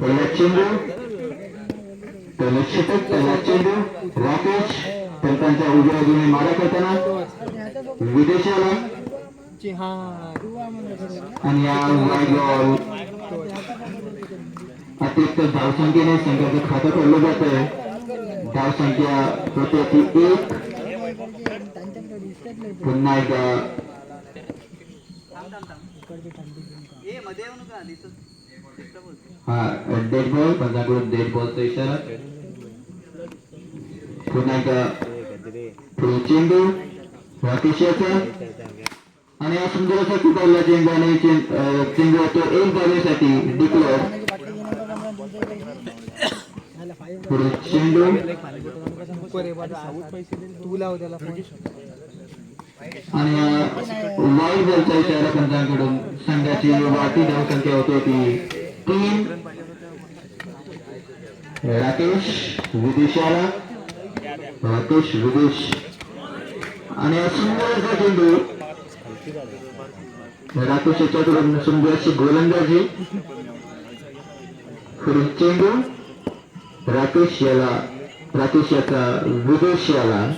पहिला चेंडू पहिला षटक पहिला चेंडू राकेश पंतांच्या उजव्या बाजूने मारा करताना विदेशाला आणि या वाईट बॉल अतिरिक्त धावसंख्येने संघाचं खातं पडलं जात आहे धावसंख्या प्रत्येकी एक. पुन्हा एकदा मध्ये हा डेड बॉल माझ्याकडून डेड बॉलचा इशारा पुन्हा एकदा पुढे चेंडू राकेश आणि या सुंदर असा तुटवला चेंडू आणि तो एक धावेसाठी डिक्लेअर पुढे चेंडू आणि वाईट बॉलचा इशारा पंचांकडून संघाची वाटी धावसंख्या होती ती तीन राकेश विदेशाला. राकेश विदेश. आणि सुंदरचा चेंडू राकेश याच्याकडून सुंदर अशी गोलंदाजी. पुढे चेंडू. राकेश याला राकेश याचा विदेश याला.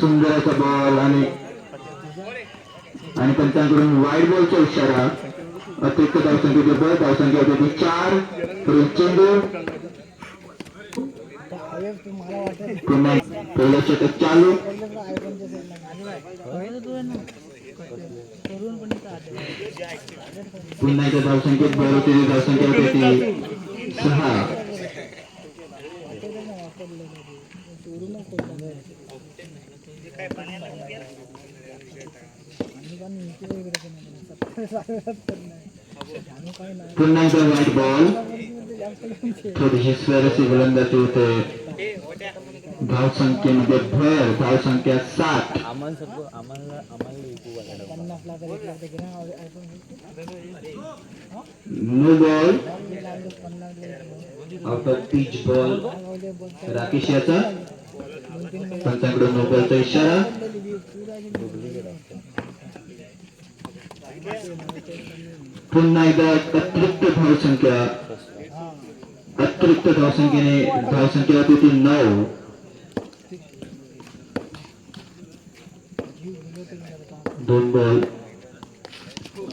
सुंदराचा बॉल आणि आणि पंचांकडून वाईट बॉलचा इशारा. अतिरिक्त धावसंख्येचे बळ धावसंख्या होती ती चार पुढे चेंडू पुन्हा पहिलं षटक चालू पुन्हा एकदा धावसंख्येत बळ होती ती धावसंख्या होती ती पाणी पुन्हा एकदा वाईट बॉल थोडीशी स्वरसी गोलंदाजी होते धावसंख्येमध्ये भर धावसंख्या सात आम्हाला सगळं आम्हाला आम्हाला इकू no ball out of pitch ball Rakesh याचा. पंचांकडे नो बॉलचा इशारा. पुन्हा एकदा अतिरिक्त धावसंख्या. अतिरिक्त धावसंख्येने धावसंख्या होती ती नऊ. दोन बॉल.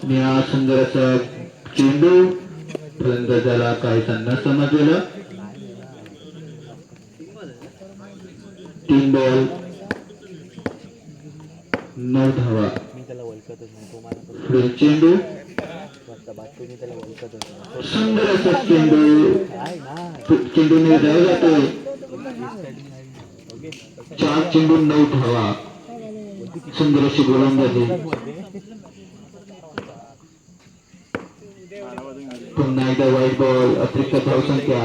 आणि हा सुंदर असा चेंडू. फलंदाजाला काहीसा न समजलेलं तीन बॉल. नऊ धावा. पुढील चेंडू. वाटतं त्याला ओळखतच नाही चेंडूने धाव जातोय चार चेंडू नऊ धावा सुंदर अशी गोलंदाजी पुन्हा एकदा वाईट बॉल अतिरिक्त धावसंख्या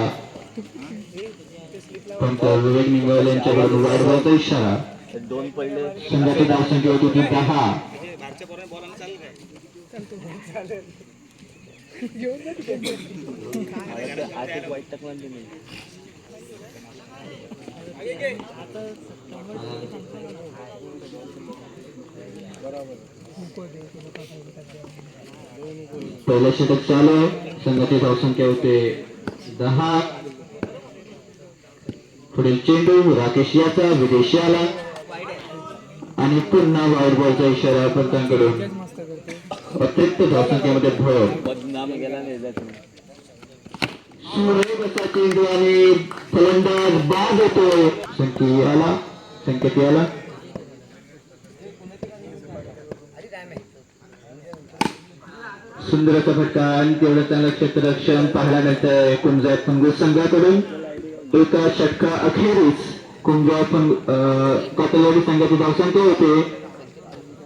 पण त्या विवेक निंगवले यांच्याकडून वाईट बॉलचा इशारा दोन पडले. संघाची धावसंख्या होती ती दहा. आठ पहिलं षटक चालू संघाची धावसंख्या होते दहा. पुढील चेंडू राकेश याचा विदेशी आला आणि पुन्हा वाईट बॉलचा इशारा पंतांकडून अतृप्त धावसंख्येमध्ये भर. बदनाम चेंडू आणि फलंदाज बाद होतोय संकेत आला संकेत आला. सुंदर फटका आणि तेवढं चांगलं क्षेत्ररक्षण पाहायला मिळतंय कुंजा पंगू संघाकडून. एका षटका अखेरीस कुंजा पंग कातलवाडी संघाची धावसंख्या होते.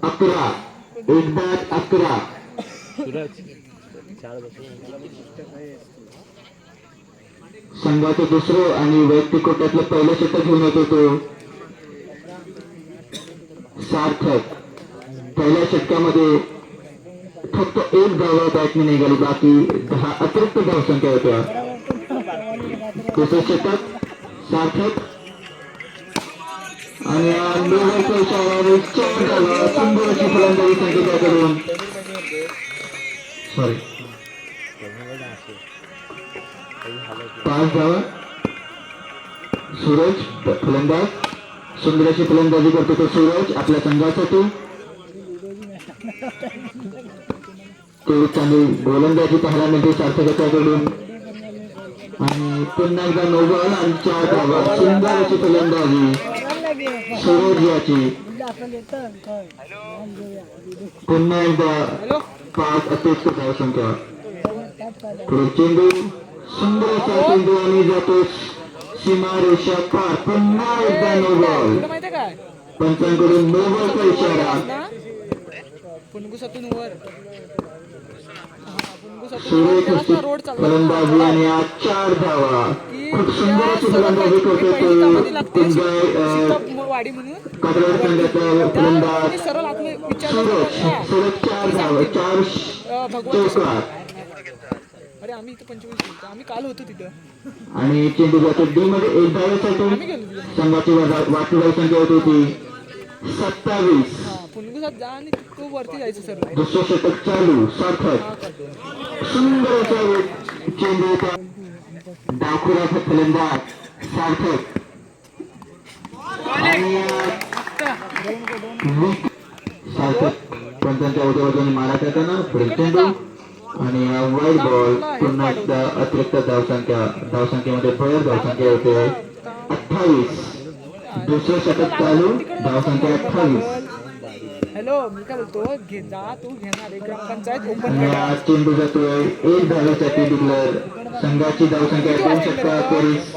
अकरा. एक बाद अकरा संघाचं दुसरं आणि वैयक्तिक कोट्यातलं पहिलं षटक घेऊन येतो तो. सार्थक. पहिल्या षटकामध्ये फक्त एक धावा बॅटने निघाली बाकी दहा अतिरिक्त धावसंख्या होत्या. दुसरं षटक सार्थक. आणि अंडोवरचा इशारा चार धावा सुंदर अशी फलंदाजी संकेताकडून सॉरी पाच धावा सूरज फलंदाज. सुंदर अशी फलंदाजी करतो तो सूरज आपल्या संघासाठी तो. चांगली गोलंदाजी पाहायला मिळते सार्थकाच्याकडून आणि पुन्हा एकदा नोबल आणि चार धावा. सुंदर अशी फलंदाजी. सूरज याची पुन्हा एकदा पाच अतिरिक्त धावसंख्या पुढे चेंडू. सुंदर असा चेंडू आणि जातो सीमा रेषा पार. पुन्हा एकदा नो बॉल तुला माहितीये काय? पंचांकडून नो बॉलचा इशारा. पुनगुसातून वर रोड चालला चार धावा. खूप सुंदर अशी फलंदाजी करतो वाडी म्हणून. सरळ विचार चार धावा चार भगवान अरे आम्ही इथं पंचवीस होतो आम्ही काल होतो तिथं. आणि चेंडू जातो. डी मध्ये एक तिथं. संघाची वाटू संख्या होती. सत्तावीस. जा आणि तो वरती जायचं सर. दुसरं षटक चालू सार्थक सुंदर असा चेंडू डाकुराचा फलंदाज सार्थक. सार्थक पंचांच्या उद्यावरून पुढे चेंडू. आणि वाईट बॉल पुन्हा एकदा अतिरिक्त धावसंख्या धावसंख्येमध्ये भर धावसंख्या होते अठ्ठावीस. दुसरं षटक चालू धावसंख्या अठ्ठावीस. हॅलो मी काय बोलतो घे जा तू घेणार आहे ग्रामपंचायत ओपन करा. चेंडू जातोय एक धावेसाठी डिक्लेअर संघाची धावसंख्या दोन षटका अखेरीस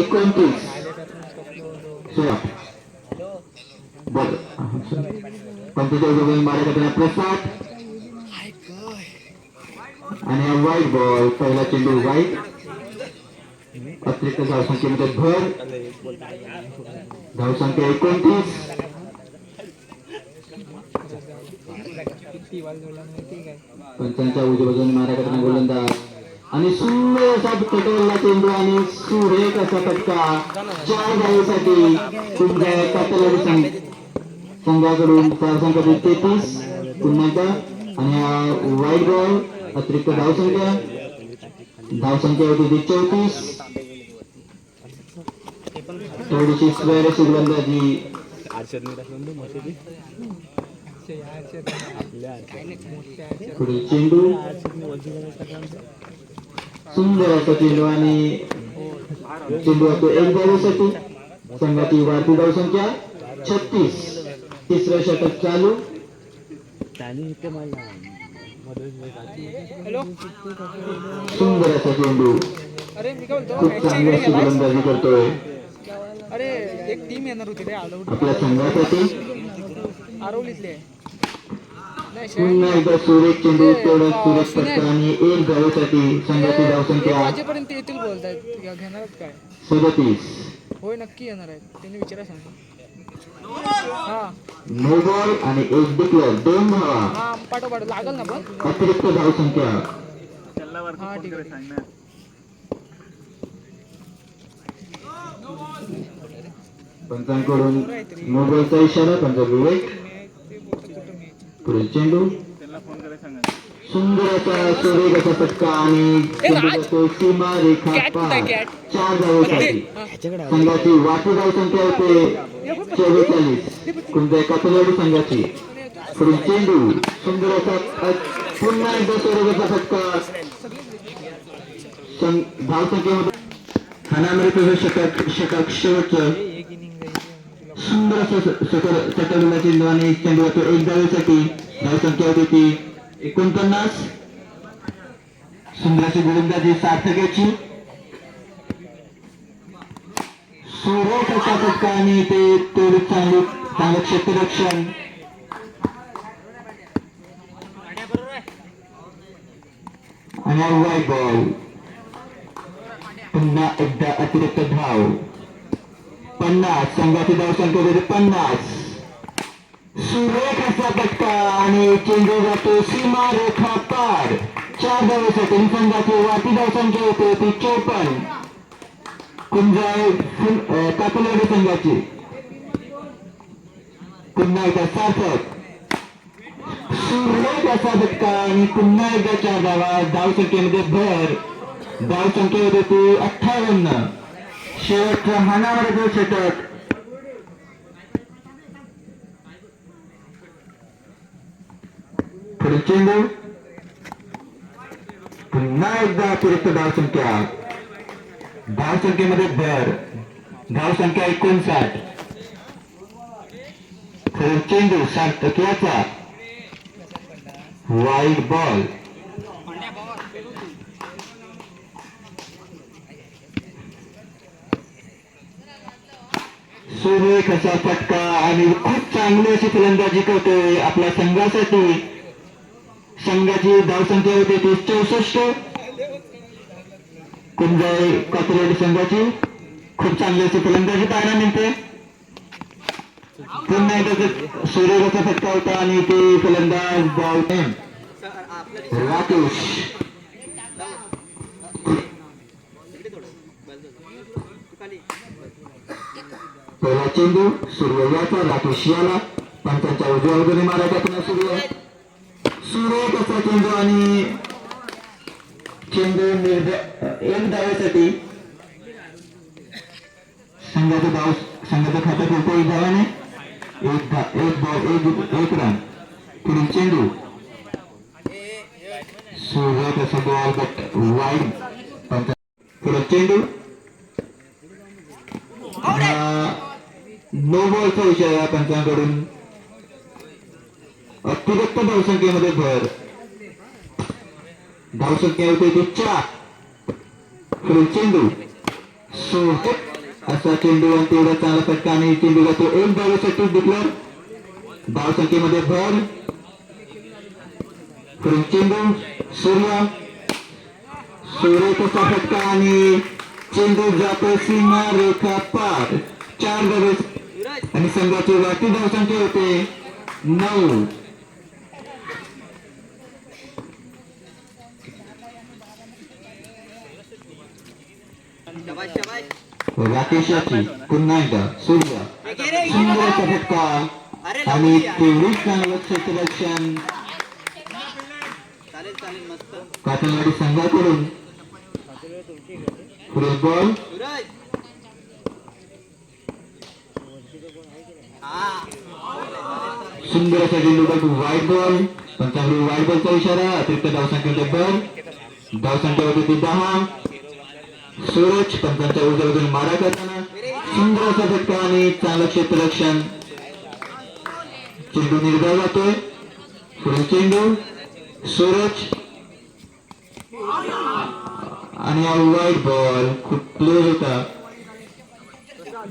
एकोणतीस. पंचेचाळीस ओव्हर मारा करताना प्रसाद. आणि वाईट बॉल पहिला चेंडू वाईट अतिरिक्त धावसंख्येमध्ये भर. धावसंख्या एकोणतीस. पंचांच्या उजव्या बाजूने गोलंदाज. आणि सुंदर असा पटवला चेंडू आणि सुरेख असा फटका. चार धावेसाठी तुमच्या कातलवाडी संघाकडून चार संख्या तेहतीस. पुन्हा एकदा. आणि वाईट बॉल अतिरिक्त धावसंख्या. धावसंख्या होती ती चौतीस. थोडीशी स्क्वेअर अशी गोलंदाजी आरशद मी टाकलं ना मशिदी आपल्या पुढे चेंडू सुंदर असा चेंडू आणि चेंडू असतो एक धावेसाठी संघाची वाढती धावसंख्या छत्तीस तिसरं षटक चालू त्याने इथे मला मदत हॅलो सुंदर असा चेंडू अरे मी काय बोलतो खूप मॅचच्या चांगली इकडे अशी गेलास गोलंदाजी करतोय अरे एक टीम येणार होती रे आलो आरवलीतली वाजेपर्यंत येतील बोलतायत. घेणार काय? होय नक्की येणार आहेत. त्यांनी विचारा सांग हा. नो बॉल आणि एक डिक्लेअर. दोन धावा. हा पाठोपाठ. लागल ना पण? अतिरिक्त धावसंख्या हा ठीक आहे. पंचांकडून मोबाईलचा इशारा पंच विवेक पुढील चेंडू सुंदर असा सुरेख असा आणि सीमा रेखा पार? चार धावेसाठी. संघाची वाटी धावसंख्या होते चव्वेचाळीस कोणत्या कातलवाडी संघाची? पुढील चेंडू सुंदर असा पुन्हा एकदा सुरेख असा फटका. सं- धावसंख्येमध्ये. ठाण्यामध्ये तुझं षटक षटक शेवटचं सुंदर असं स- सटल सटलला चेंडू आणि एक चेंडू धावेसाठी धावसंख्या होती ती एकोणपन्नास सुंदर अशी गोलंदाजी सार्थकाची सुरेख असा आणि ते तेवढी चांगली चांगलं क्षेत्ररक्षण आणि वाईट बॉल पुन्हा एकदा अतिरिक्त धाव पन्नास संघाची धावसंख्या होती पन्नास. सुरेख असा फटका आणि चेंडू जातो सीमा रेखा पार. चार धावेसाठी संघाची वाटी धावसंख्या होते ती चोपन्न. कुंजाय कातलवाडी संघाची. पुन्हा एकदा सार्थक. सुरेख असा फटका आणि पुन्हा एकदा चार धावा धावसंख्येमध्ये भर. धावसंख्या होते ती अठ्ठावन्न. शेवटचा हाणावरचा षटक पुढे चेंडू. पुन्हा एकदा अतिरिक्त धावसंख्या. धावसंख्येमध्ये भर. धावसंख्या एकोणसाठ. चेंडू सात टक्क्याचा. वाईट बॉल सुरेख असा फटका आणि खूप चांगली अशी फलंदाजी करतोय आपल्या संघासाठी. संघाची धावसंख्या होती ती चौसष्ट. कुंजाई कॉपरेट संघाची खूप चांगली अशी फलंदाजी पाहायला मिळते. पुन्हा एकदा सूर्य कसा फटका होता आणि ते फलंदाज धावते. राकेश. पहिला चेंडू सूर्य याचा राकेश याला पंचांच्या उजव्या बाजूने मारा टाकणार सूर्य सूर्य कसा चेंडू आणि चेंडू निर्ध एक धाव्यासाठी संघाचं धाव संघाचं खातं खुलतं एक धावाने एक धा एक धाव एक एक रन. पुढील चेंडू. सूर्य कसा बॉल बट वाईड. पण पुढे चेंडू. नो बॉलचा विषय आहे पंचांकडून अतिरिक्त धावसंख्येमध्ये भर. धावसंख्या होते चेंडू. सो असा चेंडू आणि तेवढा चांगला फटका आणि चेंडू तो एक धावेसाठी डिक्लेअर धावसंख्येमध्ये भर. पुढील चेंडू. सूर्य. सूर्य कसा फटका आणि चेंडू जातो सीमा रेखा पार. चार धावे आणि संघाची वाटी धावसंख्या होते नऊ. राकेशाची पुन्हा एकदा सूर्य. सुंदर फटका आणि तेवढीच चांगलं क्षेत्ररक्षण चालेल कातलवाडी संघाकडून. फुटबॉल सुंदर असा चेंडू बॉल व्हाईट बॉल पंचावली व्हाईट बॉलचा इशारा अतिरिक्त धावसंख्येमध्ये बॉल धावसंख्या होती दहा. सूरज पंचांच्या उजव्या बाजूने मारा करताना सुंदर असा फटका आणि चांगलं क्षेत्ररक्षण. चेंडू निर्धाव जातोय पुढील चेंडू सूरज. आणि हा व्हाईट बॉल खूप क्लोज होता.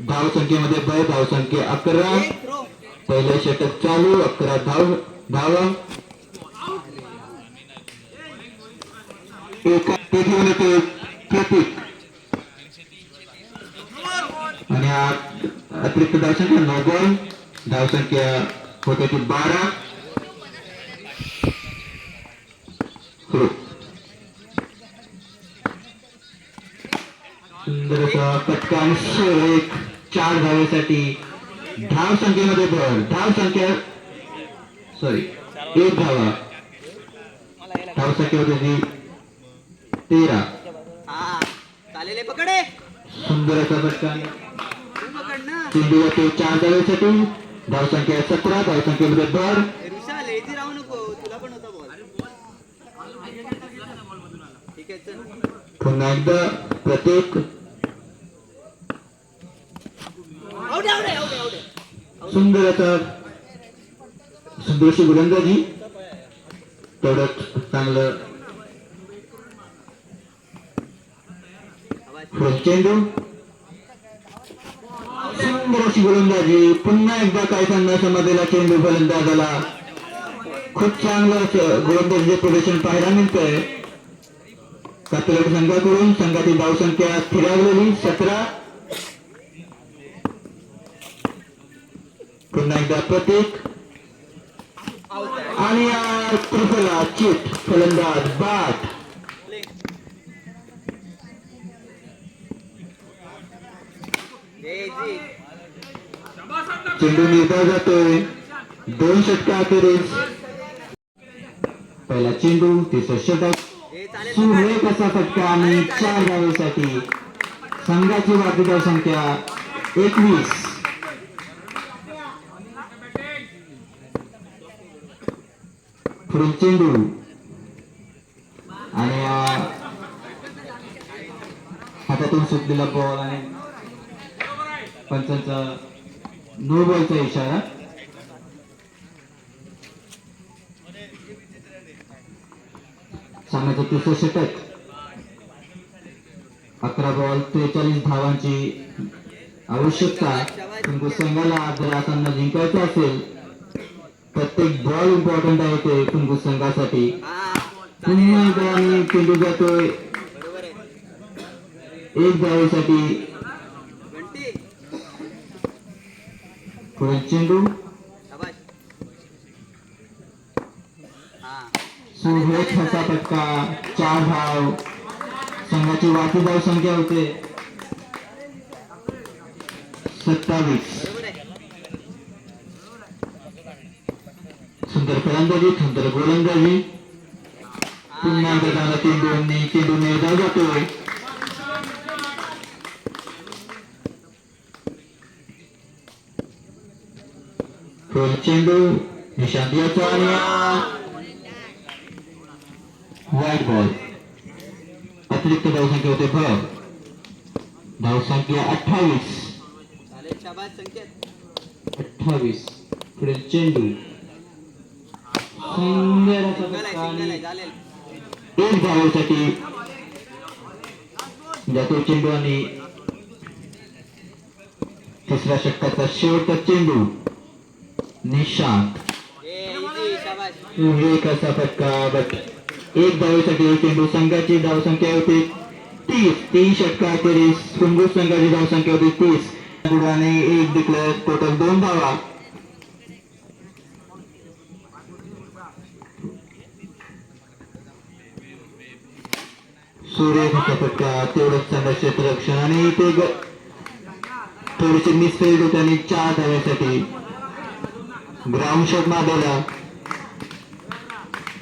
धाव संख्येमध्ये बळ धाव संख्या अकरा. थ्रो पहिलं षटक चालू अकरा धाव धावा. एका प्रतीक. आणि अतिरिक्त धावसंख्या नऊ बॉल धावसंख्या होते ती बारा. चार धावेसाठी धाव संख्येमध्ये भर. धाव संख्या सॉरी एक धावा. धाव संख्या होती ती तेरा. पकडे. सुंदर असा फटका. तू पकड ना चेंडू होते चार धावेसाठी. धाव संख्या सतरा धाव संख्येमध्ये भर. चल. पुन्हा एकदा प्रत्येक सुंदर असा सुंदरशी गोलंदाजी. तेवढंच चांगलं. चेंडू. सुंदर अशी गोलंदाजी. पुन्हा एकदा काय सांगणार समजलेला चेंडू गोलंदाजाला खूप चांगलं गोलंदाजीचे प्रदर्शन पाहायला मिळतंय. कातरड संघाकडून संघाची धावसंख्या स्थिरावलेली सतरा. पुन्हा एकदा प्रतीक. आणि या त्रिफला चित फलंदाज बाट चेंडू निर्धाव जातोय. दोन षटका अखेरीस. पहिला चेंडू तिसरं षटक. हे कसा फटका आणि चार धावेसाठी संघाची वाटेदार संख्या एकवीस. पुढील चेंडू आणि हातातून सुटलेला बॉल आणि पंचांचा नो बॉलचा इशारा. सामन्याचं तिसरं षटक. अकरा बॉल त्रेचाळीस धावांची आवश्यकता. परंतु संघाला जर हा सामना जिंकायचा असेल प्रत्येक बॉल इम्पॉर्टंट आहे ते कुंकू संघासाठी पुन्हा एक धावेसाठी चेंडू? सुरेख असा फटका चार धाव. संघाची वाटी धाव संख्या होते. सत्तावीस. सुंदर फलंदाजी सुंदर गोलंदाजी पुन्हा त्याला चेंडूने चेंडूने धाव जातोय. चेंडू निशांत याचा आणि वाईट बॉल अतिरिक्त धावसंख्या होते भर. धावसंख्या अठ्ठावीस. अठ्ठावीस. पुढे चेंडू. सुंदर एक धावेसाठी जातो चेंडू आणि तिसऱ्या षटकाचा शेवटचा चेंडू निशांत. असा फटका? बट एक धावेसाठी चेंडू संघाची धावसंख्या होती तीस. तीन षटका अखेरीस कुंभू संघाची धावसंख्या होती तीस. गुणाने एक डिक्लेअर टोटल दोन धावा. सूर्यमुखा असा फटका तेवढंच संघ क्षेत्ररक्षण आणि ते थोडेसे मिसफेल्ड होते आणि चार धाव्यासाठी ग्राउंड शॉट मारलेला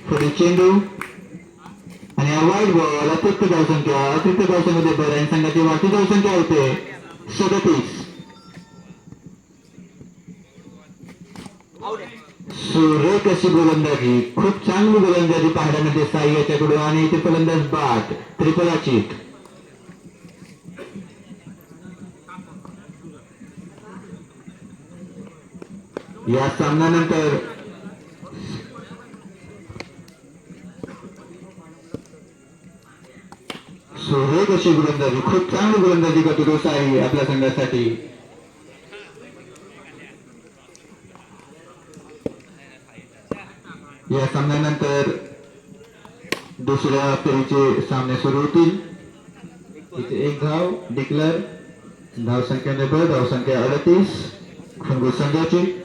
पुढे चेंडू. आणि हा वाईट बॉल अतिरिक्त धावसंख्या अतिरिक्त धावसंख्या बरं आणि संघाची वाटी धावसंख्या होते. सदतीस आउट आहे कशी गोलंदाजी खूप चांगली गोलंदाजी पाहायला मिळते साई याच्याकडून आणि इथे फलंदाज बाट त्रिपलाची या सामन्यानंतर सुरेख कशी गोलंदाजी खूप चांगली गोलंदाजी करतो तो साई आपल्या संघासाठी. या सामन्यानंतर दुसऱ्या फेरीचे सामने सुरू होतील. इथे एक धाव डिक्लेअर धावसंख्या नव्वद धावसंख्या अडतीस. खंगू संघाची